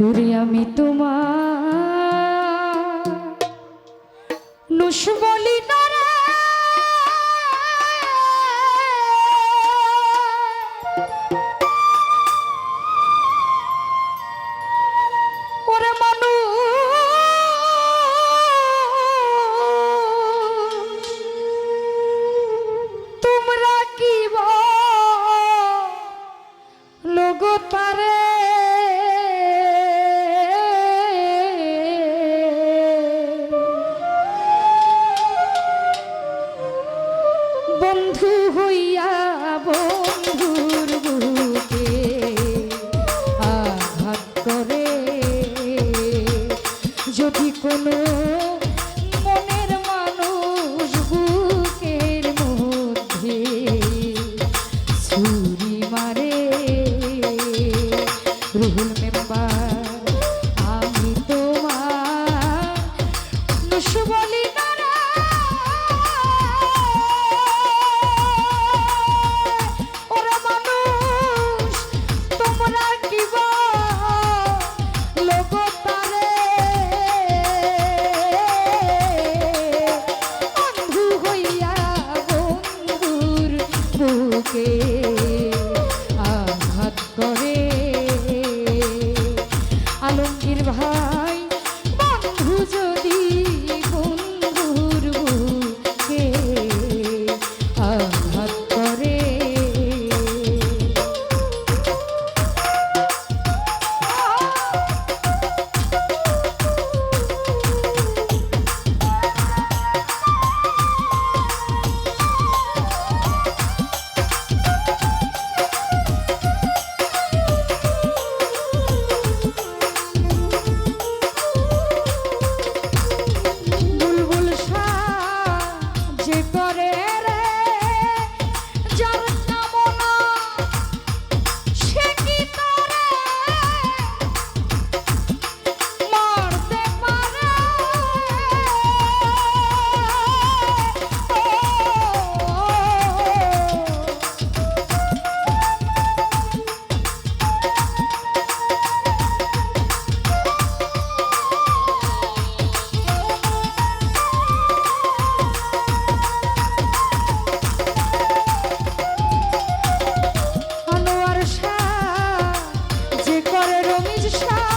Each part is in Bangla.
ওরে আমি তোমার মনে করে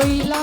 হইলাম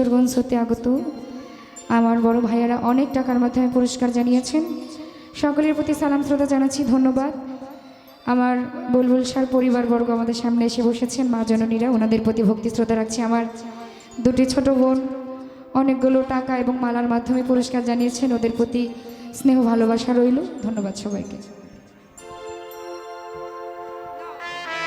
কিশোরগঞ্জ হতে আগত। আমার বড় ভাইয়েরা অনেক টাকার মাধ্যমে পুরস্কার জানিয়েছেন। সকলের প্রতি সালাম, শ্রদ্ধা জানাচ্ছি, ধন্যবাদ। আমার বুলবুল সার পরিবারবর্গ আমাদের সামনে এসে বসেছেন, মা জননীরা, ওনাদের প্রতি ভক্তি, শ্রদ্ধা রাখছি। আমার দুটি ছোট বোন অনেকগুলো টাকা এবং মালার মাধ্যমে পুরস্কার জানিয়েছেন। ওদের প্রতি স্নেহ, ভালোবাসা রইল। ধন্যবাদ সবাইকে।